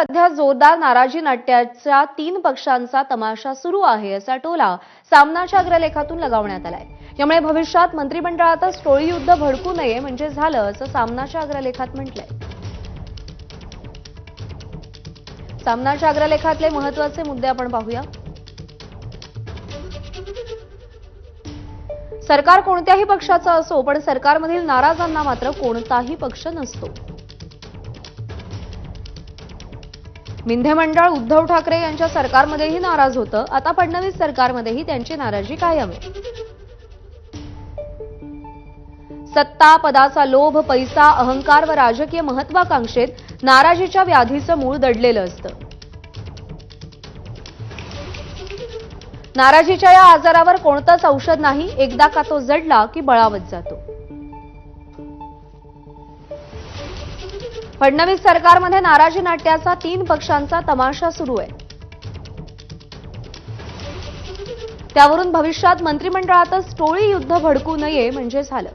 सध्या जोरदार नाराजी नाट्याच्या तीन पक्षांचा तमाशा सुरू आहे असा टोला सामनाच्या अग्रलेखातून लगावण्यात आलाय. यामुळे भविष्यात मंत्रिमंडळातच टोळी युद्ध भडकू नये म्हणजे झालं असं सामनाच्या अग्रलेखात म्हटलंय. सामनाच्या अग्रलेखातले महत्त्वाचे मुद्दे आपण पाहूया. सरकार कोणत्याही पक्षाचा असो पण सरकारमधील नाराजांना मात्र कोणताही पक्ष नसतो. मिंधे मंडळ उद्धव ठाकरे यांच्या सरकारमध्येही नाराज होतं. आता फडणवीस सरकारमध्येही त्यांची नाराजी कायम आहे. सत्ता पदाचा लोभ पैसा अहंकार व राजकीय महत्वाकांक्षेत नाराजीच्या व्याधीचं मूळ दडलेलं असतं. नाराजीच्या या आजारावर कोणतंच औषध नाही. एकदा का तो जडला की बळावत जातो. फडणवीस सरकारमध्ये नाराजी नाट्याचा तीन पक्षांचा तमाशा सुरू आहे. त्यावरून भविष्यात मंत्रिमंडळातच टोळी युद्ध भडकू नये म्हणजे झालं.